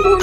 can